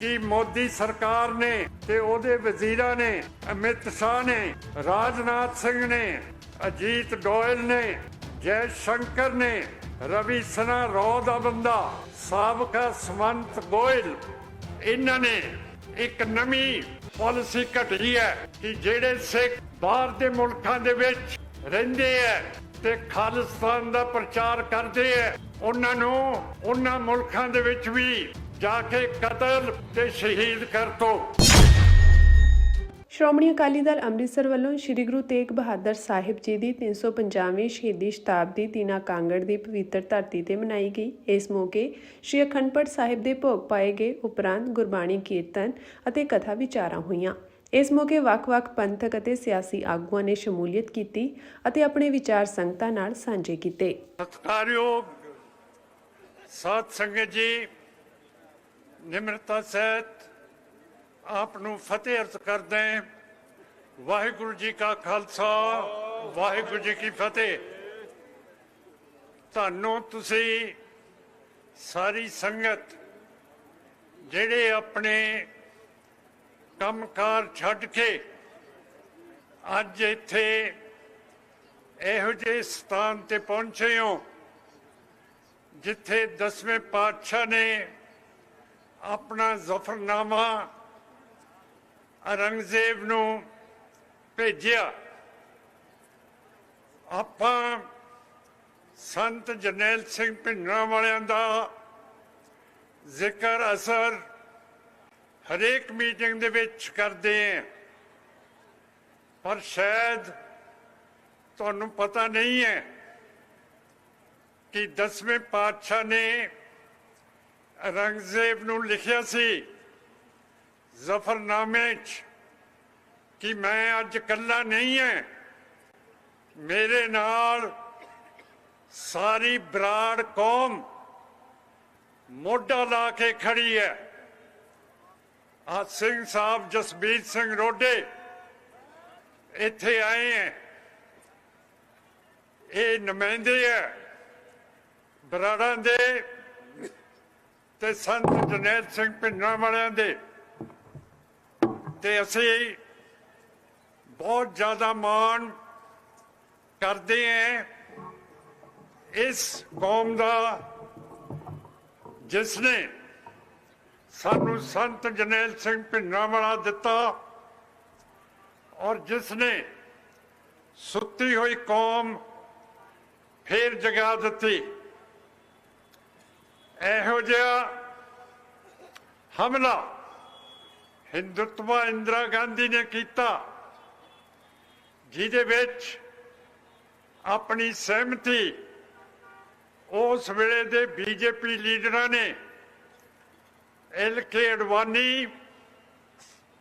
ਕਿ ਮੋਦੀ ਸਰਕਾਰ ਨੇ ਤੇ ਉਹਦੇ ਵਜ਼ੀਰਾਂ ਨੇ, ਅਮਿਤ ਸ਼ਾਹ ਨੇ, ਰਾਜਨਾਥ ਸਿੰਘ ਨੇ, ਅਜੀਤ ਗੋਇਲ ਨੇ ਜੈ ਸ਼ੰਕਰ ਨੇ, ਰਵੀ ਸਨਾ ਰੋ ਦਾ ਬੰਦਾ, ਸਾਬਕਾ ਸਮੰਤ ਗੋਇਲ, ਇਹਨਾਂ ਨੇ ਇੱਕ ਨਵੀਂ ਪਾਲਿਸੀ ਘਟੀ ਹੈ ਕਿ ਜਿਹੜੇ ਸਿੱਖ ਬਾਹਰ ਦੇ ਮੁਲਕਾਂ ਦੇ ਵਿੱਚ ਰਹਿੰਦੇ ਹੈ ਤੇ ਖਾਲਿਸਤਾਨ ਦਾ ਪ੍ਰਚਾਰ ਕਰਦੇ ਹੈ, ਉਹਨਾਂ ਨੂੰ ਉਹਨਾਂ ਮੁਲਕਾਂ ਦੇ ਵਿੱਚ ਵੀ ਜਾ ਕੇ ਕਤਲ ਤੇ ਸ਼ਹੀਦ ਕਰ ਦੋ। ਸ਼੍ਰੋਮਣੀ ਅਕਾਲੀ ਦਲ ਅੰਮ੍ਰਿਤਸਰ ਵੱਲੋਂ ਸ੍ਰੀ ਗੁਰੂ ਤੇਗ ਬਹਾਦਰ ਸਾਹਿਬ ਜੀ ਦੀ 350ਵੀਂ ਸ਼ਹੀਦੀ ਸ਼ਤਾਬਦੀ ਤੀਨਾ ਕਾਂਗੜ ਦੀ ਪਵਿੱਤਰ ਧਰਤੀ ਤੇ ਮਨਾਈ ਗਈ। ਇਸ ਮੌਕੇ ਸ੍ਰੀ ਅਖੰਡ ਪਾਠ ਸਾਹਿਬ ਦੇ ਭੋਗ ਪਾਏ ਗਏ ਉਪਰੰਤ ਗੁਰਬਾਣੀ ਕੀਰਤਨ ਅਤੇ ਕਥਾ ਵਿਚਾਰਾਂ ਹੋਈਆਂ। ਇਸ ਮੌਕੇ ਵੱਖ-ਵੱਖ ਪੰਥਕ ਅਤੇ ਸਿਆਸੀ ਆਗੂਆਂ ਨੇ ਸ਼ਮੂਲੀਅਤ ਕੀਤੀ ਅਤੇ ਆਪਣੇ ਵਿਚਾਰ ਸੰਗਤਾਂ ਨਾਲ ਸਾਂਝੇ ਕੀਤੇ। ਸਤਿਕਾਰਯੋਗ ਸਾਧ ਸੰਗਤ ਜੀ ਨਿਮਰਤਾ ਸਹਿਤ ਆਪ ਨੂੰ ਫਤਿਹ ਅਰਜ਼ ਕਰਦੇ ਹਾਂ। ਵਾਹਿਗੁਰੂ ਜੀ ਕਾ ਖਾਲਸਾ, ਵਾਹਿਗੁਰੂ ਜੀ ਕੀ ਫਤਿਹ ਤੁਹਾਨੂੰ ਤੁਸੀਂ ਸਾਰੀ ਸੰਗਤ, ਜਿਹੜੇ ਆਪਣੇ ਕੰਮਕਾਰ ਛੱਡ ਕੇ ਅੱਜ ਇੱਥੇ ਇਹੋ ਜਿਹੇ ਸਥਾਨ ਤੇ ਪਹੁੰਚੇ ਹੋ, ਜਿੱਥੇ ਦਸਵੇਂ ਪਾਤਸ਼ਾਹ ਨੇ ਆਪਣਾ ਜ਼ਫਰਨਾਮਾ ਔਰੰਗਜ਼ੇਬ ਨੂੰ ਭੇਜਿਆ। ਆਪਾਂ ਸੰਤ ਜਰਨੈਲ ਸਿੰਘ ਭਿੰਡਰਾਂ ਵਾਲਿਆਂ ਦਾ ਜ਼ਿਕਰ, ਅਸਰ ਹਰੇਕ ਮੀਟਿੰਗ ਦੇ ਵਿੱਚ ਕਰਦੇ ਹਾਂ। ਪਰ ਸ਼ਾਇਦ ਤੁਹਾਨੂੰ ਪਤਾ ਨਹੀਂ ਹੈ ਕਿ ਦਸਵੇਂ ਪਾਤਸ਼ਾਹ ਨੇ ਔਰੰਗਜ਼ੇਬ ਨੂੰ ਲਿਖਿਆ ਸੀ, ਜ਼ਫਰਨਾਮੇ 'ਚ, ਕਿ ਮੈਂ ਅੱਜ ਇਕੱਲਾ ਨਹੀਂ ਹਾਂ ਮੇਰੇ ਨਾਲ ਸਾਰੀ ਬਰਾੜ ਕੌਮ ਮੋਢਾ ਲਾ ਕੇ ਖੜੀ ਹੈ ਆ ਸਿੰਘ ਸਾਹਿਬ ਜਸਬੀਰ ਸਿੰਘ ਰੋਡੇ ਇੱਥੇ ਆਏ ਹੈ ਇਹ ਨੁਮਾਇੰਦੇ ਹੈ ਬਰਾੜਾਂ ਦੇ ਤੇ ਸੰਤ ਜਨੈਲ ਸਿੰਘ ਭਿੰਡਰਾਂ ਵਾਲਿਆਂ ਦੇ। ਤੇ ਅਸੀਂ ਬਹੁਤ ਜ਼ਿਆਦਾ ਮਾਣ ਕਰਦੇ ਹਾਂ ਇਸ ਕੌਮ ਦਾ, ਜਿਸ ਨੇ ਸਾਨੂੰ ਸੰਤ ਜਨੈਲ ਸਿੰਘ ਭਿੰਡਰਾਂ ਵਾਲਾ ਦਿੱਤਾ ਔਰ ਜਿਸ ਨੇ ਸੁੱਤੀ ਹੋਈ ਕੌਮ ਫੇਰ ਜਗਾ ਦਿੱਤੀ। ਇਹੋ ਜਿਹਾ ਹਮਲਾ ਹਿੰਦੁੱਤਵਾ ਇੰਦਰਾ ਗਾਂਧੀ ਨੇ ਕੀਤਾ, ਜਿਹਦੇ ਵਿੱਚ ਆਪਣੀ ਸਹਿਮਤੀ ਉਸ ਵੇਲੇ ਦੇ ਬੀਜੇਪੀ ਲੀਡਰਾਂ ਨੇ ਐਲ ਕੇ ਅਡਵਾਨੀ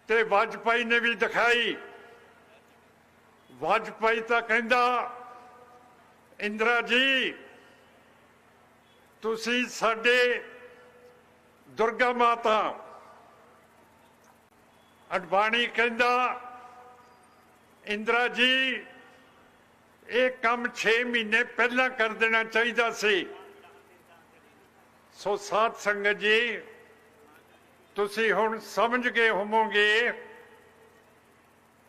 ਤੇ ਵਾਜਪਾਈ ਨੇ ਵੀ ਦਿਖਾਈ। ਵਾਜਪਾਈ ਤਾਂ ਕਹਿੰਦਾ, ਇੰਦਰਾ ਜੀ ਤੁਸੀਂ ਸਾਡੇ ਦੁਰਗਾ ਮਾਤਾ ਅਡਵਾਣੀ ਕਹਿੰਦਾ, ਇੰਦਰਾ ਜੀ, ਇਹ ਕੰਮ 6 ਮਹੀਨੇ ਪਹਿਲਾਂ ਕਰ ਦੇਣਾ ਚਾਹੀਦਾ ਸੀ। ਸੋ ਸਾਧ ਸੰਗਤ ਜੀ, ਤੁਸੀਂ ਹੁਣ ਸਮਝ ਗਏ ਹੋਵੋਗੇ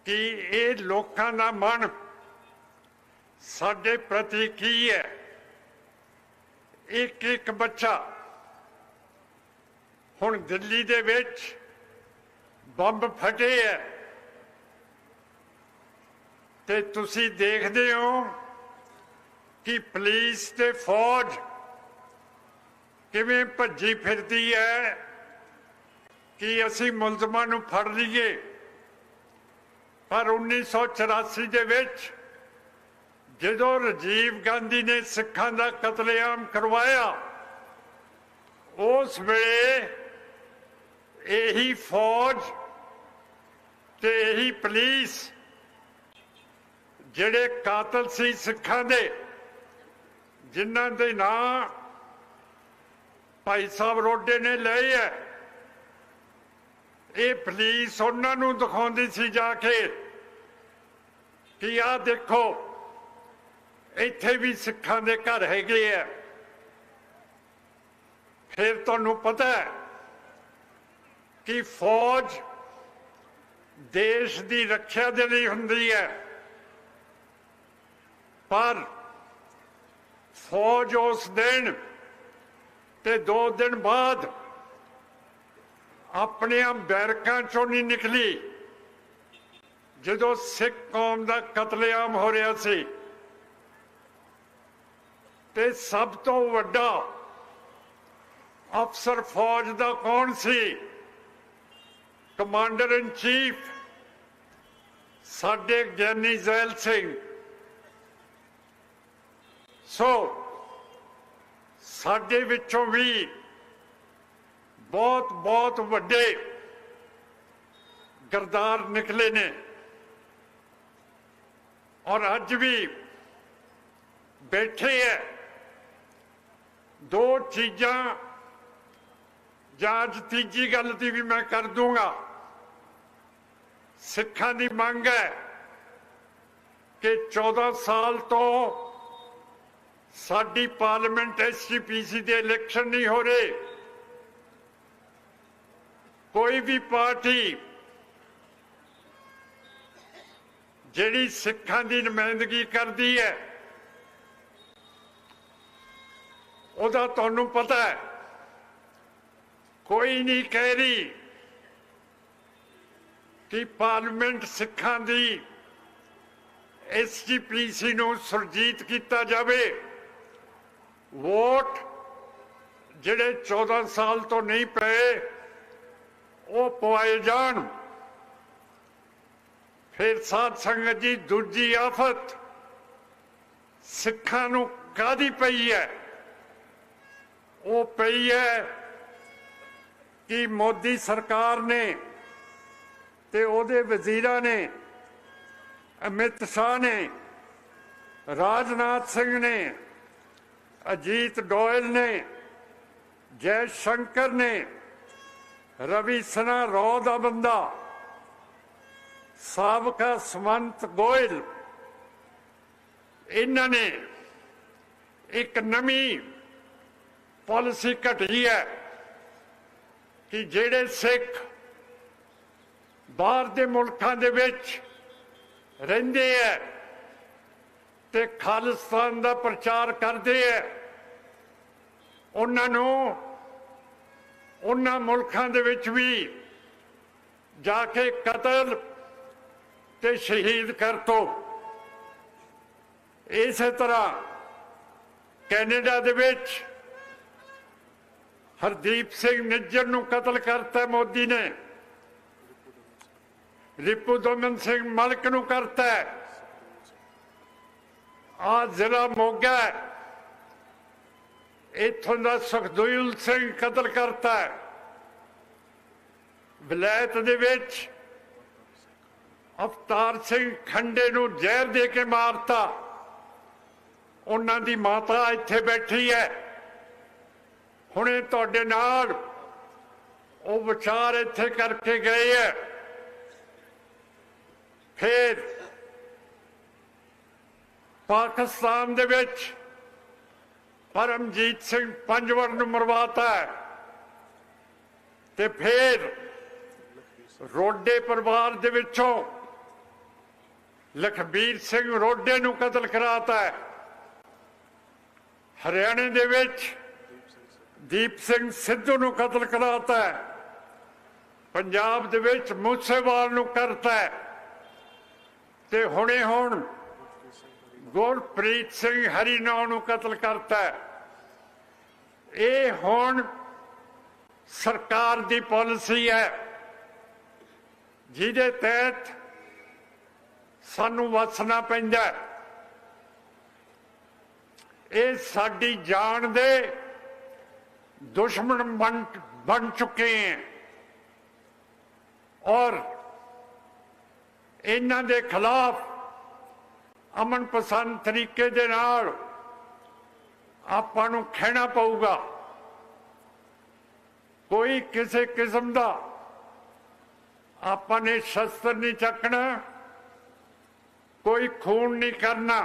ਕਿ ਇਹ ਲੋਕਾਂ ਦਾ ਮਨ ਸਾਡੇ ਪ੍ਰਤੀ ਕੀ ਹੈ? ਇੱਕ ਇੱਕ ਬੱਚਾ ਹੁਣ ਦਿੱਲੀ ਦੇ ਵਿੱਚ ਬੰਬ ਫਟੇ ਹੈ। ਤੇ ਤੁਸੀਂ ਦੇਖਦੇ ਹੋ ਕਿ ਪੁਲਿਸ ਤੇ ਫੌਜ ਕਿਵੇਂ ਭੱਜੀ ਫਿਰਦੀ ਹੈ ਕਿ ਅਸੀਂ ਮੁਲਜ਼ਮਾਂ ਨੂੰ ਫੜ ਲਈਏ। ਪਰ 1984 ਦੇ ਵਿੱਚ ਜਦੋਂ ਰਾਜੀਵ ਗਾਂਧੀ ਨੇ ਸਿੱਖਾਂ ਦਾ ਕਤਲੇਆਮ ਕਰਵਾਇਆ, ਉਸ ਵੇਲੇ ਇਹੀ ਫੌਜ ਤੇ ਇਹੀ ਪੁਲਿਸ ਜਿਹੜੇ ਕਾਤਲ ਸੀ ਸਿੱਖਾਂ ਦੇ, ਜਿਨ੍ਹਾਂ ਦੇ ਨਾਂ ਭਾਈ ਸਾਹਿਬ ਰੋਡੇ ਨੇ ਲਏ ਹੈ ਇਹ ਪੁਲਿਸ ਉਹਨਾਂ ਨੂੰ ਦਿਖਾਉਂਦੀ ਸੀ ਜਾ ਕੇ ਕਿ ਆਹ ਦੇਖੋ ਇੱਥੇ ਵੀ ਸਿੱਖਾਂ ਦੇ ਘਰ ਹੈਗੇ ਆ। ਫਿਰ ਤੁਹਾਨੂੰ ਪਤਾ ਹੈ ਕਿ ਫੌਜ ਦੇਸ਼ ਦੀ ਰੱਖਿਆ ਦੇ ਲਈ ਹੁੰਦੀ ਹੈ। ਪਰ ਫੌਜ ਉਸ ਦਿਨ ਤੇ ਦੋ ਦਿਨ ਬਾਅਦ ਆਪਣੀਆਂ ਬੈਰਕਾਂ ਚੋਂ ਨਹੀਂ ਨਿਕਲੀ। ਜਦੋਂ ਸਿੱਖ ਕੌਮ ਦਾ ਕਤਲੇਆਮ ਹੋ ਰਿਹਾ ਸੀ ਤੇ ਸਭ ਤੋਂ ਵੱਡਾ ਅਫਸਰ ਫੌਜ ਦਾ ਕੌਣ ਸੀ? ਕਮਾਂਡਰ ਇਨ ਚੀਫ ਸਾਡੇ ਗਿਆਨੀ ਜ਼ੈਲ ਸਿੰਘ। ਸੋ ਸਾਡੇ ਵਿੱਚੋਂ ਵੀ ਬਹੁਤ ਬਹੁਤ ਵੱਡੇ ਗਰਦਾਰ ਨਿਕਲੇ ਨੇ। ਔਰ ਅੱਜ ਵੀ ਬੈਠੇ ਹੈ ਦੋ ਚੀਜ਼ਾਂ, ਜਾਂ ਅੱਜ ਤੀਜੀ ਗੱਲ ਦੀ ਵੀ ਮੈਂ ਕਰ ਦੂੰਗਾ। ਸਿੱਖਾਂ ਦੀ ਮੰਗ ਹੈ ਕਿ 14 ਸਾਲ ਤੋਂ ਸਾਡੀ ਪਾਰਲੀਮੈਂਟ ਐਸਜੀਪੀਸੀ ਦੇ ਇਲੈਕਸ਼ਨ ਨਹੀਂ ਹੋ ਰਹੇ। ਕੋਈ ਵੀ ਪਾਰਟੀ ਜਿਹੜੀ ਸਿੱਖਾਂ ਦੀ ਨੁਮਾਇੰਦਗੀ ਕਰਦੀ ਹੈ ਉਹਦਾ ਤੁਹਾਨੂੰ ਪਤਾ ਹੈ। ਕੋਈ ਨਹੀਂ ਕਹਿ ਰਹੀ ਕਿ ਪਾਰਲੀਮੈਂਟ ਸਿੱਖਾਂ ਦੀ ਐਸਜੀਪੀਸੀ ਨੂੰ ਸੁਰਜੀਤ ਕੀਤਾ ਜਾਵੇ। ਵੋਟ ਜਿਹੜੇ 14 ਸਾਲ ਤੋਂ ਨਹੀਂ ਪਏ, ਉਹ ਪਵਾਏ ਜਾਣ। ਫਿਰ ਸਾਧ ਸੰਗਤ ਜੀ, ਦੂਜੀ ਆਫਤ ਸਿੱਖਾਂ ਨੂੰ ਕਾਦੀ ਪਈ ਹੈ? ਉਹ ਪਈ ਹੈ ਕਿ ਮੋਦੀ ਸਰਕਾਰ ਨੇ ਤੇ ਉਹਦੇ ਵਜ਼ੀਰਾਂ ਨੇ, ਅਮਿਤ ਸ਼ਾਹ ਨੇ, ਰਾਜਨਾਥ ਸਿੰਘ ਨੇ, ਅਜੀਤ ਗੋਇਲ ਨੇ, ਜੈ ਸ਼ੰਕਰ ਨੇ, ਰਵੀ ਸਨਾ ਰੋ ਦਾ ਬੰਦਾ, ਸਾਬਕਾ ਸਮੰਤ ਗੋਇਲ, ਇਹਨਾਂ ਨੇ ਇੱਕ ਨਵੀਂ ਪਾਲਿਸੀ ਘਟੀ ਹੈ ਕਿ ਜਿਹੜੇ ਸਿੱਖ ਬਾਹਰ ਦੇ ਮੁਲਕਾਂ ਦੇ ਵਿੱਚ ਰਹਿੰਦੇ ਐ ਤੇ ਖਾਲਿਸਤਾਨ ਦਾ ਪ੍ਰਚਾਰ ਕਰਦੇ ਐ ਉਹਨਾਂ ਨੂੰ ਉਹਨਾਂ ਮੁਲਕਾਂ ਦੇ ਵਿੱਚ ਵੀ ਜਾ ਕੇ ਕਤਲ ਤੇ ਸ਼ਹੀਦ ਕਰ ਤੋ ਇਸੇ ਤਰ੍ਹਾਂ ਕੈਨੇਡਾ ਦੇ ਵਿੱਚ ਹਰਦੀਪ ਸਿੰਘ ਨਿੱਜਰ ਨੂੰ ਕਤਲ ਕਰਤਾ ਮੋਦੀ ਨੇ ਰਿਪੂ ਦਮਨ ਸਿੰਘ ਮਲਕ ਨੂੰ ਕਰਤਾ ਆ ਜ਼ਿਲ੍ਹਾ ਮੋਗਾ ਹੈ। ਇੱਥੋਂ ਦਾ ਸੁਖਦੇਵ ਸਿੰਘ ਕਤਲ ਕਰਤਾ ਹੈ। ਵਿਲਾਇਤ ਦੇ ਵਿੱਚ ਅਵਤਾਰ ਸਿੰਘ ਖੰਡੇ ਨੂੰ ਜ਼ਹਿਰ ਦੇ ਕੇ ਮਾਰਤਾ ਉਹਨਾਂ ਦੀ ਮਾਤਾ ਇੱਥੇ ਬੈਠੀ ਹੈ ਹੁਣੇ ਤੁਹਾਡੇ ਨਾਲ ਉਹ ਵਿਚਾਰ ਇੱਥੇ ਕਰਕੇ ਗਏ ਹੈ ਫਿਰ ਪਾਕਿਸਤਾਨ ਦੇ ਵਿੱਚ ਪਰਮਜੀਤ ਸਿੰਘ ਪੰਜਵਰ ਨੂੰ ਮਰਵਾਤਾ ਹੈ ਤੇ ਫਿਰ ਰੋਡੇ ਪਰਿਵਾਰ ਦੇ ਵਿੱਚੋਂ ਲਖਬੀਰ ਸਿੰਘ ਰੋਡੇ ਨੂੰ ਕਤਲ ਕਰਾਤਾ ਹੈ ਹਰਿਆਣੇ ਦੇ ਵਿੱਚ ਦੀਪ ਸਿੰਘ ਸਿੱਧੂ ਨੂੰ ਕਤਲ ਕਰਾਤਾ ਹੈ। ਪੰਜਾਬ ਦੇ ਵਿੱਚ ਮੂਸੇਵਾਲ ਨੂੰ ਕਰਤਾ ਹੈ। ਤੇ ਹੁਣੇ ਹੁਣ ਗੁਰਪ੍ਰੀਤ ਸਿੰਘ ਹਰੀਨੌ ਨੂੰ ਕਤਲ ਕਰਤਾ ਹੈ। ਇਹ ਹੁਣ ਸਰਕਾਰ ਦੀ ਪਾਲਿਸੀ ਹੈ। ਜਿਹਦੇ ਤਹਿਤ ਸਾਨੂੰ ਵਸਣਾ ਪੈਂਦਾ ਇਹ ਸਾਡੀ ਜਾਨ ਦੇ ਦੁਸ਼ਮਣ ਬਣ ਬਣ ਚੁੱਕੇ ਹੈ ਔਰ ਇਹਨਾਂ ਦੇ ਖਿਲਾਫ ਅਮਨ ਪਸੰਦ ਤਰੀਕੇ ਦੇ ਨਾਲ ਆਪਾਂ ਨੂੰ ਖਹਿਣਾ ਪਊਗਾ ਕੋਈ ਕਿਸੇ ਕਿਸਮ ਦਾ ਆਪਾਂ ਨੇ ਸ਼ਸਤਰ ਨਹੀਂ ਚੱਕਣਾ ਕੋਈ ਖੂਨ ਨਹੀਂ ਕਰਨਾ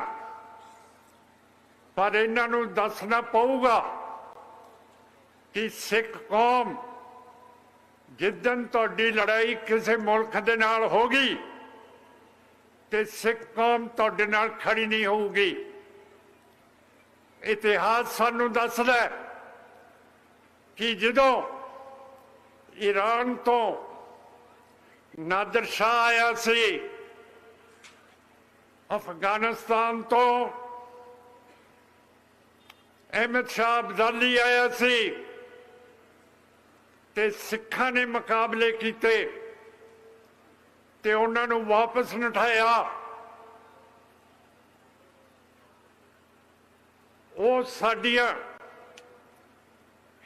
ਪਰ ਇਹਨਾਂ ਨੂੰ ਦੱਸਣਾ ਪਊਗਾ ਕਿ ਸਿੱਖ ਕੌਮ ਜਿੱਦਨ ਤੁਹਾਡੀ ਲੜਾਈ ਕਿਸੇ ਮੁਲਕ ਦੇ ਨਾਲ ਹੋਗੀ ਤੇ ਸਿੱਖ ਕੌਮ ਤੁਹਾਡੇ ਨਾਲ ਖੜੀ ਨਹੀਂ ਹੋਊਗੀ। ਇਤਿਹਾਸ ਸਾਨੂੰ ਦੱਸਦਾ ਕਿ ਜਦੋਂ ਈਰਾਨ ਤੋਂ ਨਾਦਰ ਸ਼ਾਹ ਆਇਆ ਸੀ, ਅਫਗਾਨਿਸਤਾਨ ਤੋਂ ਅਹਿਮਦ ਸ਼ਾਹ ਅਬਦਾਲੀ ਆਇਆ ਸੀ ਤੇ ਸਿੱਖਾਂ ਨੇ ਮੁਕਾਬਲੇ ਕੀਤੇ ਤੇ ਉਹਨਾਂ ਨੂੰ ਵਾਪਸ ਨਠਾਇਆ। ਉਹ ਸਾਡੀਆਂ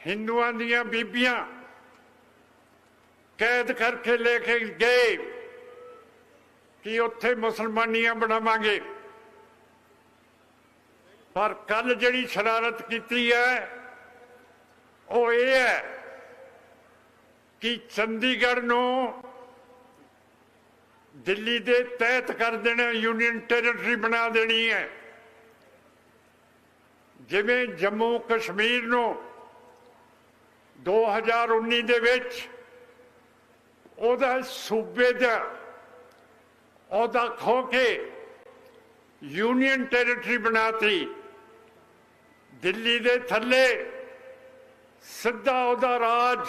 ਹਿੰਦੂਆਂ ਦੀਆਂ ਬੀਬੀਆਂ ਕੈਦ ਕਰਕੇ ਲੈ ਕੇ ਗਏ ਕਿ ਉੱਥੇ ਮੁਸਲਮਾਨੀਆਂ ਬਣਾਵਾਂਗੇ। ਪਰ ਕੱਲ ਜਿਹੜੀ ਸ਼ਰਾਰਤ ਕੀਤੀ ਹੈ, ਉਹ ਇਹ ਹੈ ਕਿ ਚੰਡੀਗੜ੍ਹ ਨੂੰ ਦਿੱਲੀ ਦੇ ਤਹਿਤ ਕਰ ਦੇਣਾ ਯੂਨੀਅਨ ਟੈਰੀਟਰੀ ਬਣਾ ਦੇਣੀ ਹੈ। ਜਿਵੇਂ ਜੰਮੂ ਕਸ਼ਮੀਰ ਨੂੰ 2019 ਦੇ ਵਿੱਚ ਉਹਦਾ ਸੂਬੇ ਦਾ ਉਹਦਾ ਖੋ ਕੇ ਯੂਨੀਅਨ ਟੈਰੀਟਰੀ ਬਣਾਤੀ। ਦਿੱਲੀ ਦੇ ਥੱਲੇ ਸਿੱਧਾ ਉਹਦਾ ਰਾਜ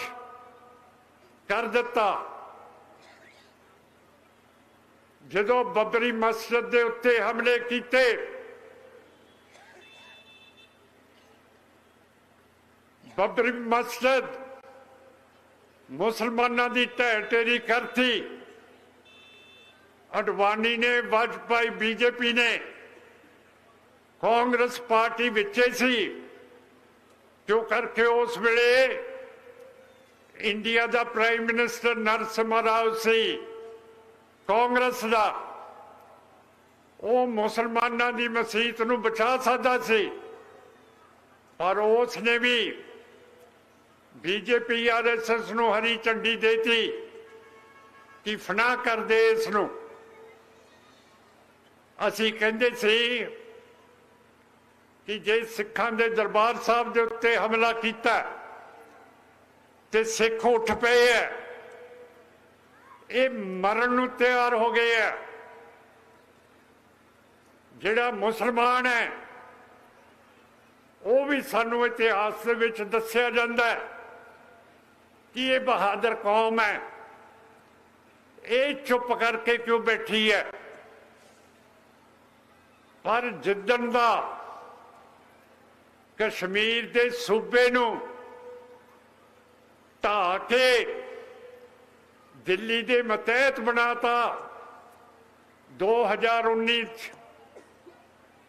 ਕਰ ਦਿੱਤਾ। ਜਦੋਂ ਬਬਰੀ ਮਸਜਿਦ ਦੇ ਉੱਤੇ ਹਮਲੇ ਕੀਤੇ ਬਬਰੀ ਮਸਜਿਦ ਮੁਸਲਮਾਨਾਂ ਦੀ ਢਹਿ ਢੇਰੀ ਕਰਤੀ। ਅਡਵਾਨੀ ਨੇ, ਵਾਜਪਾਈ, ਬੀਜੇਪੀ ਨੇ ਕਾਂਗਰਸ ਪਾਰਟੀ ਵਿੱਚ ਸੀ। ਕਿਉਂ ਕਰਕੇ ਉਸ ਵੇਲੇ ਇੰਡੀਆ ਦਾ ਪ੍ਰਾਈਮ ਮਿਨਿਸਟਰ ਨਰਸਿਮਹਾ ਰਾਓ ਸੀ ਕਾਂਗਰਸ ਦਾ। ਉਹ ਮੁਸਲਮਾਨਾਂ ਦੀ ਮਸਜਿਦ ਨੂੰ ਬਚਾ ਸਕਦਾ ਸੀ। ਪਰ ਉਸ ਨੇ ਵੀ ਬੀਜੇਪੀ ਆਰਐਸਐਸ ਨੂੰ ਹਰੀ ਝੰਡੀ ਦੇਤੀ ਕਿ ਫਨਾ ਕਰ ਦੇ ਇਸ ਨੂੰ। ਅਸੀਂ ਕਹਿੰਦੇ ਸੀ ਕਿ ਜੇ ਸਿੱਖਾਂ ਦੇ ਦਰਬਾਰ ਸਾਹਿਬ ਦੇ ਉੱਤੇ ਹਮਲਾ ਕੀਤਾ ਤੇ ਸਿੱਖ ਉੱਠ ਪਏ ਐ। ਇਹ ਮਰਨ ਨੂੰ ਤਿਆਰ ਹੋ ਗਏ ਐ। ਜਿਹੜਾ ਮੁਸਲਮਾਨ ਹੈ ਉਹ ਵੀ ਸਾਨੂੰ ਇਤਿਹਾਸ ਦੇ ਵਿੱਚ ਦੱਸਿਆ ਜਾਂਦਾ ਹੈ ਕਿ ਇਹ ਬਹਾਦਰ ਕੌਮ ਹੈ ਇਹ ਚੁੱਪ ਕਰਕੇ ਕਿਉਂ ਬੈਠੀ ਹੈ ਪਰ ਜਿੱਦਣ ਦਾ ਕਸ਼ਮੀਰ ਦੇ ਸੂਬੇ ਨੂੰ ਢਾ ਕੇ ਦਿੱਲੀ ਦੇ ਮਤਹਿਤ ਬਣਾਤਾ। 2019 ਚ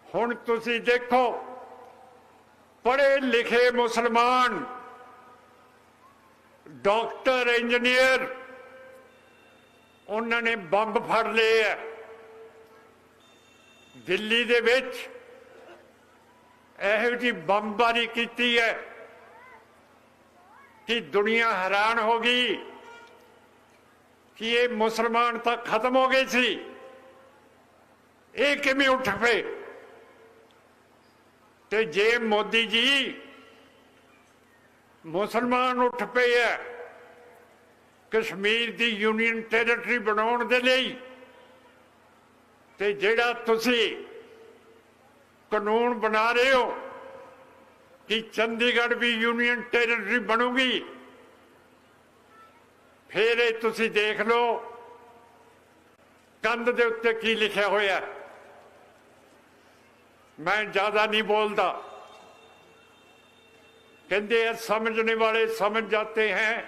ਹੁਣ ਤੁਸੀਂ ਦੇਖੋ, ਪੜ੍ਹੇ ਲਿਖੇ ਮੁਸਲਮਾਨ, ਡਾਕਟਰ, ਇੰਜੀਨੀਅਰ, ਉਹਨਾਂ ਨੇ ਬੰਬ ਫੜ ਲਏ ਆ ਦਿੱਲੀ ਦੇ ਵਿੱਚ ਇਹੋ ਜਿਹੀ ਬੰਬਾਰੀ ਕੀਤੀ ਹੈ। ਕਿ ਦੁਨੀਆ ਹੈਰਾਨ ਹੋ ਗਈ ਕਿ ਇਹ ਮੁਸਲਮਾਨ ਤਾਂ ਖਤਮ ਹੋ ਗਏ ਸੀ। ਇਹ ਕਿਵੇਂ ਉੱਠ ਪਏ? ਤੇ ਜੇ ਮੋਦੀ ਜੀ ਮੁਸਲਮਾਨ ਉੱਠ ਪਏ ਐ, ਕਸ਼ਮੀਰ ਦੀ ਯੂਨੀਅਨ ਟੈਰੀਟਰੀ ਬਣਾਉਣ ਦੇ ਲਈ, ਤੇ ਜਿਹੜਾ ਤੁਸੀਂ ਕਾਨੂੰਨ ਬਣਾ ਰਹੇ ਹੋ ਕਿ ਚੰਡੀਗੜ੍ਹ ਵੀ ਯੂਨੀਅਨ ਟੈਰੀਟਰੀ ਬਣੂਗੀ ਫਿਰ ਇਹ ਤੁਸੀਂ ਦੇਖ ਲਓ ਕੰਧ ਦੇ ਉੱਤੇ ਕੀ ਲਿਖਿਆ ਹੋਇਆ ਮੈਂ ਜ਼ਿਆਦਾ ਨਹੀਂ ਬੋਲਦਾ ਕਹਿੰਦੇ ਆ ਸਮਝਣੇ ਵਾਲੇ ਸਮਝ ਜਾਂਦੇ ਹੈ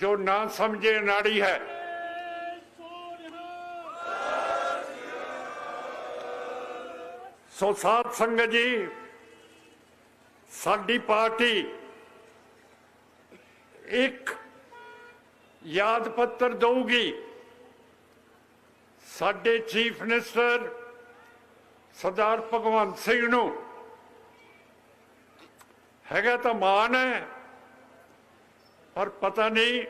ਜੋ ਨਾ ਸਮਝੇ ਨਾੜੀ ਹੈ ਸੋ ਸਾਧ ਸੰਗਤ ਜੀ ਸਾਡੀ ਪਾਰਟੀ ਇੱਕ ਯਾਦ ਪੱਤਰ ਦਊਗੀ। ਸਾਡੇ ਚੀਫ ਮਿਨਿਸਟਰ ਸਰਦਾਰ ਭਗਵੰਤ ਸਿੰਘ ਨੂੰ। ਹੈਗਾ ਤਾਂ ਮਾਨ ਹੈ, ਪਰ ਪਤਾ ਨਹੀਂ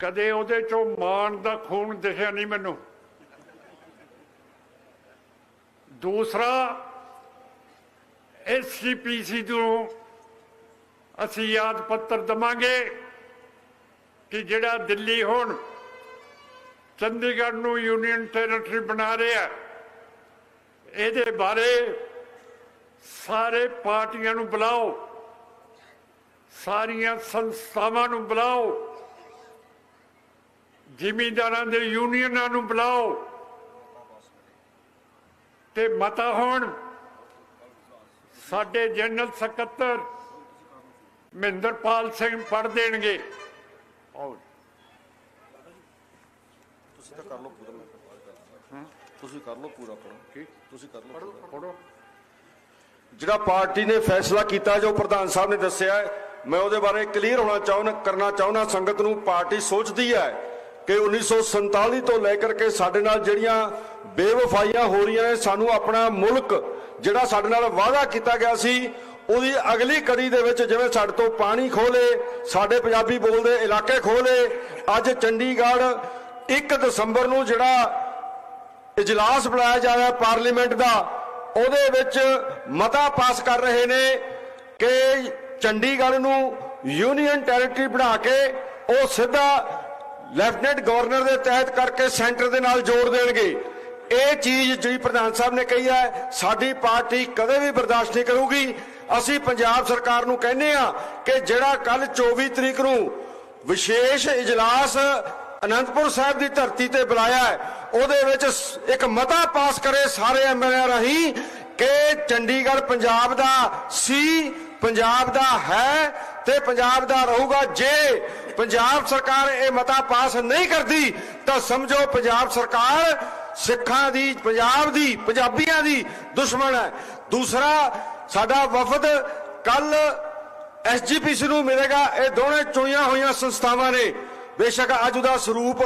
ਕਦੇ ਉਹਦੇ ਚੋਂ ਮਾਨ ਦਾ ਖੂਨ ਦਿਖਿਆ ਨਹੀਂ ਮੈਨੂੰ। ਦੂਸਰਾ ਐਸਜੀਪੀਸੀ ਨੂੰ ਅਸੀਂ ਯਾਦ ਪੱਤਰ ਦਵਾਂਗੇ ਕਿ ਜਿਹੜਾ ਦਿੱਲੀ ਹੁਣ ਚੰਡੀਗੜ੍ਹ ਨੂੰ ਯੂਨੀਅਨ ਟੈਰੀਟਰੀ ਬਣਾ ਰਿਹਾ ਇਹਦੇ ਬਾਰੇ ਸਾਰੇ ਪਾਰਟੀਆਂ ਨੂੰ ਬੁਲਾਓ, ਸਾਰੀਆਂ ਸੰਸਥਾਵਾਂ ਨੂੰ ਬੁਲਾਓ, ਜ਼ਿਮੀਂਦਾਰਾਂ ਦੇ ਯੂਨੀਅਨਾਂ ਨੂੰ ਬੁਲਾਓ, ਤੇ ਮਤਾ ਹੋਣ ਸਾਡੇ ਜਨਰਲ ਸਕੱਤਰ ਮਹਿੰਦਰਪਾਲ ਸਿੰਘ ਪੜ ਦੇਣਗੇ। ਤੁਸੀਂ ਤਾਂ ਕਰ ਲਓ ਪੂਰਾ ਮੈਂ ਤੁਸੀਂ ਕਰ ਲਓ ਪੂਰਾ ਪੜੋ ਤੁਸੀਂ ਕਰ ਲਓ। ਪੜੋ ਜਿਹੜਾ ਪਾਰਟੀ ਨੇ ਫੈਸਲਾ ਕੀਤਾ ਜੋ ਪ੍ਰਧਾਨ ਸਾਹਿਬ ਨੇ ਦੱਸਿਆ ਮੈਂ ਉਹਦੇ ਬਾਰੇ ਕਲੀਅਰ ਹੋਣਾ ਚਾਹੁੰਦਾ ਕਰਨਾ ਚਾਹੁੰਦਾ ਸੰਗਤ ਨੂੰ ਪਾਰਟੀ ਸੋਚਦੀ ਹੈ। ਕਿ 1947 ਤੋਂ ਲੈ ਕਰਕੇ ਸਾਡੇ ਨਾਲ ਜਿਹੜੀਆਂ ਬੇਵਫਾਈਆਂ ਹੋ ਰਹੀਆਂ ਨੇ, ਸਾਨੂੰ ਆਪਣਾ ਮੁਲਕ ਜਿਹੜਾ ਸਾਡੇ ਨਾਲ ਵਾਅਦਾ ਕੀਤਾ ਗਿਆ ਸੀ, ਉਹਦੀ ਅਗਲੀ ਕੜੀ ਦੇ ਵਿੱਚ ਜਿਵੇਂ ਸਾਡੇ ਤੋਂ ਪਾਣੀ ਖੋਲੇ ਸਾਡੇ ਪੰਜਾਬੀ ਬੋਲਦੇ ਇਲਾਕੇ ਖੋਲੇ ਅੱਜ ਚੰਡੀਗੜ੍ਹ 1 ਦਸੰਬਰ ਨੂੰ ਜਿਹੜਾ ਇਜਲਾਸ ਬੁਲਾਇਆ ਜਾ ਰਿਹਾ ਪਾਰਲੀਮੈਂਟ ਦਾ, ਉਹਦੇ ਵਿੱਚ ਮਤਾ ਪਾਸ ਕਰ ਰਹੇ ਨੇ ਕਿ ਚੰਡੀਗੜ੍ਹ ਨੂੰ ਯੂਨੀਅਨ ਟੈਰੀਟਰੀ ਬਣਾ ਕੇ ਉਹ ਸਿੱਧਾ ਲੈਫਟੀਨੈਂਟ ਗਵਰਨਰ ਦੇ ਤਹਿਤ ਕਰਕੇ ਸੈਂਟਰ ਦੇ ਨਾਲ ਜੋੜ ਦੇਣਗੇ। ਇਹ ਚੀਜ਼ ਜਿਹੜੀ ਪ੍ਰਧਾਨ ਸਾਹਿਬ ਨੇ ਕਹੀ ਹੈ, ਸਾਡੀ ਪਾਰਟੀ ਕਦੇ ਵੀ ਬਰਦਾਸ਼ਤ ਨਹੀਂ ਕਰੂਗੀ। ਅਸੀਂ ਪੰਜਾਬ ਸਰਕਾਰ ਨੂੰ ਕਹਿੰਦੇ ਆ ਕਿ ਜਿਹੜਾ ਕੱਲ 24 ਤਰੀਕ ਨੂੰ ਵਿਸ਼ੇਸ਼ ਇਜਲਾਸ ਅਨੰਦਪੁਰ ਸਾਹਿਬ ਦੀ ਧਰਤੀ ਤੇ ਬੁਲਾਇਆ ਹੈ, ਉਹਦੇ ਵਿੱਚ ਇੱਕ ਮਤਾ ਪਾਸ ਕਰੇ ਸਾਰੇ ਐਮਐਲਏ ਰਾਹੀਂ ਕਿ ਚੰਡੀਗੜ੍ਹ ਪੰਜਾਬ ਦਾ ਸੀ, ਪੰਜਾਬ ਦਾ ਹੈ ਤੇ ਪੰਜਾਬ ਦਾ ਰਹੂਗਾ। ਜੇ ਪੰਜਾਬ ਸਰਕਾਰ ਇਹ ਮਤਾ ਪਾਸ ਨਹੀਂ ਕਰਦੀ, ਤਾਂ ਸਮਝੋ ਪੰਜਾਬ ਸਰਕਾਰ ਸਿੱਖਾਂ ਦੀ, ਪੰਜਾਬ ਦੀ, ਪੰਜਾਬੀਆਂ ਦੀ ਦੁਸ਼ਮਣ ਹੈ। ਦੂਸਰਾ, ਸਾਡਾ ਵਫਦ ਕੱਲ ਐਸਜੀਪੀਸੀ ਨੂੰ ਮਿਲੇਗਾ। ਇਹ ਦੋਵੇਂ ਚੁਣੀਆਂ ਹੋਈਆਂ ਸੰਸਥਾਵਾਂ ਨੇ। ਬੇਸ਼ੱਕ ਅੱਜ ਉਹਦਾ ਸਰੂਪ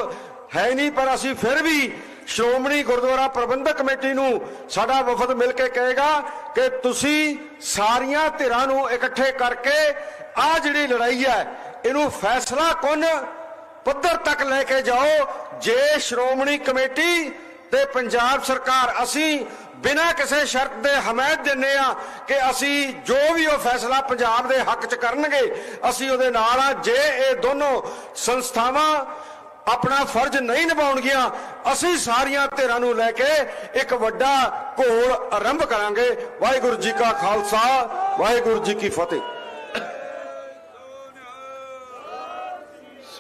ਹੈ ਨਹੀਂ, ਪਰ ਅਸੀਂ ਫਿਰ ਵੀ ਸ਼੍ਰੋਮਣੀ ਗੁਰਦੁਆਰਾ ਪ੍ਰਬੰਧਕ ਕਮੇਟੀ ਨੂੰ ਸਾਡਾ ਵਫਦ ਮਿਲ ਕੇ ਕਹੇਗਾ ਕਿ ਤੁਸੀਂ ਸਾਰੀਆਂ ਧਿਰਾਂ ਨੂੰ ਇਕੱਠੇ ਕਰਕੇ ਆ ਜਿਹੜੀ ਲੜਾਈ ਹੈ, ਇਹਨੂੰ ਫੈਸਲਾ ਕੁਨ ਪੱਧਰ ਤੱਕ ਲੈ ਕੇ ਜਾਓ? ਜੇ ਸ਼੍ਰੋਮਣੀ ਕਮੇਟੀ ਤੇ ਪੰਜਾਬ ਸਰਕਾਰ, ਅਸੀਂ ਬਿਨਾਂ ਕਿਸੇ ਸ਼ਰਤ ਦੇ ਹਮਾਇਤ ਦਿੰਨੇ ਆ ਕਿ ਅਸੀਂ ਜੋ ਵੀ ਉਹ ਫੈਸਲਾ ਪੰਜਾਬ ਦੇ ਹੱਕ 'ਚ ਕਰਨਗੇ, ਅਸੀਂ ਉਹਦੇ ਨਾਲ ਆ ਜੇ ਇਹ ਦੋਨੋਂ ਸੰਸਥਾਵਾਂ ਆਪਣਾ ਫਰਜ਼ ਨਹੀਂ ਨਿਭਾਉਣਗੀਆਂ, ਅਸੀਂ ਸਾਰੀਆਂ ਧਿਰਾਂ ਨੂੰ ਲੈ ਕੇ ਇੱਕ ਵੱਡਾ ਘੋਲ ਆਰੰਭ ਕਰਾਂਗੇ। ਵਾਹਿਗੁਰੂ ਜੀ ਕਾ ਖਾਲਸਾ, ਵਾਹਿਗੁਰੂ ਜੀ ਕੀ ਫਤਿਹ।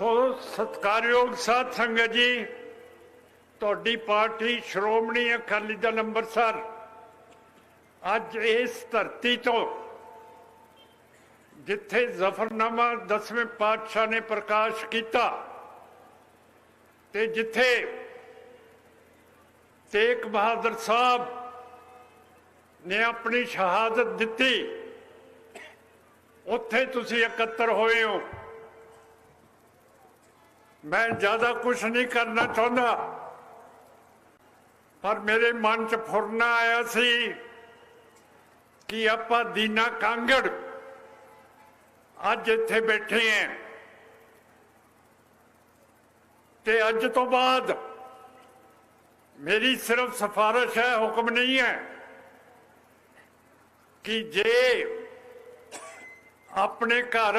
ਸੋ ਸਤਿਕਾਰਯੋਗ ਸਾਧ ਸੰਗਤ ਜੀ, ਤੁਹਾਡੀ ਪਾਰਟੀ ਸ਼੍ਰੋਮਣੀ ਅਕਾਲੀ ਦਲ ਅੰਮ੍ਰਿਤਸਰ ਅੱਜ ਇਸ ਧਰਤੀ ਤੋਂ ਜਿੱਥੇ ਜ਼ਫਰਨਾਮਾ ਦਸਵੇਂ ਪਾਤਸ਼ਾਹ ਨੇ ਪ੍ਰਕਾਸ਼ ਕੀਤਾ ਤੇ ਜਿੱਥੇ ਤੇਗ ਬਹਾਦਰ ਸਾਹਿਬ ਨੇ ਆਪਣੀ ਸ਼ਹਾਦਤ ਦਿੱਤੀ, ਉੱਥੇ ਤੁਸੀਂ ਇਕੱਤਰ ਹੋਏ ਹੋ। ਮੈਂ ਜ਼ਿਆਦਾ ਕੁਝ ਨਹੀਂ ਕਰਨਾ ਚਾਹੁੰਦਾ। ਪਰ ਮੇਰੇ ਮਨ 'ਚ ਫੁਰਨਾ ਆਇਆ ਸੀ ਕਿ ਆਪਾਂ ਦੀਨਾ ਕਾਂਗੜ ਅੱਜ ਇੱਥੇ ਬੈਠੇ ਆਂ। ਤੇ ਅੱਜ ਤੋਂ ਬਾਅਦ ਮੇਰੀ ਸਿਰਫ ਸਿਫਾਰਿਸ਼ ਹੈ, ਹੁਕਮ ਨਹੀਂ ਹੈ ਕਿ ਜੇ ਆਪਣੇ ਘਰ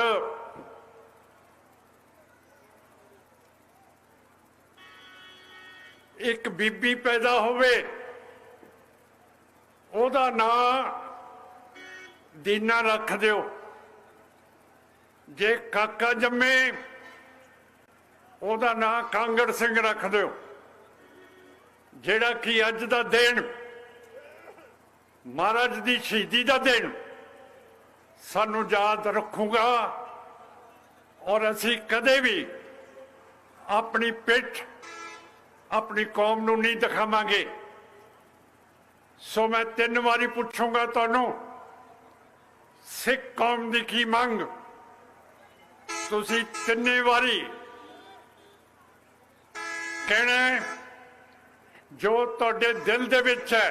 ਇੱਕ ਬੀਬੀ ਪੈਦਾ ਹੋਵੇ, ਉਹਦਾ ਨਾਂ ਦੀਨਾ ਰੱਖ ਦਿਓ। ਜੇ ਕਾਕਾ ਜੰਮੇ, ਉਹਦਾ ਨਾਂ ਕਾਂਗੜ ਸਿੰਘ ਰੱਖ ਦਿਓ। ਜਿਹੜਾ ਕਿ ਅੱਜ ਦਾ ਦਿਨ, ਮਹਾਰਾਜ ਦੀ ਸ਼ਹੀਦੀ ਦਾ ਦਿਨ, ਸਾਨੂੰ ਯਾਦ ਰੱਖੂਗਾ। ਔਰ ਅਸੀਂ ਕਦੇ ਵੀ ਆਪਣੀ ਪਿੱਠ ਆਪਣੀ ਕੌਮ ਨੂੰ ਨਹੀਂ ਦਿਖਾਵਾਂਗੇ। ਸੋ ਮੈਂ ਤਿੰਨ ਵਾਰੀ ਪੁੱਛੂੰਗਾ ਤੁਹਾਨੂੰ, ਸਿੱਖ ਕੌਮ ਦੀ ਕੀ ਮੰਗ? ਤੁਸੀਂ ਤਿੰਨੇ ਵਾਰੀ ਕਹਿਣਾ ਜੋ ਤੁਹਾਡੇ ਦਿਲ ਦੇ ਵਿੱਚ ਹੈ,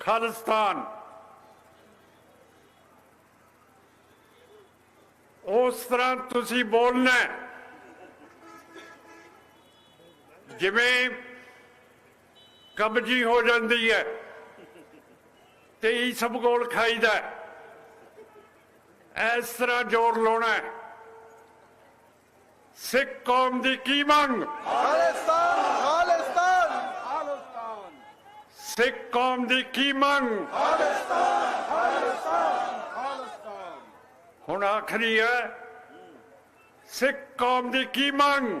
ਖਾਲਿਸਤਾਨ। ਉਸ ਤਰ੍ਹਾਂ ਤੁਸੀਂ ਬੋਲਣਾ ਜਿਵੇਂ ਕਬਜੀ ਹੋ ਜਾਂਦੀ ਹੈ ਤੇ ਇਹ ਸਭ ਗੋਲ ਖਾਈਦਾ। ਇਸ ਤਰ੍ਹਾਂ ਜ਼ੋਰ ਲਾਉਣਾ ਸਿੱਖ ਕੌਮ ਦੀ ਕੀ ਮੰਗ? ਖਾਲਿਸਤਾਨ ਖਾਲਿਸਤਾਨ। ਖਾਲਿਸਤਾਨ ਸਿੱਖ ਕੌਮ ਦੀ ਕੀ ਮੰਗ? ਖਾਲਿਸਤਾਨ ਹੁਣ ਆਖਰੀ ਹੈ ਸਿੱਖ ਕੌਮ ਦੀ ਕੀ ਮੰਗ?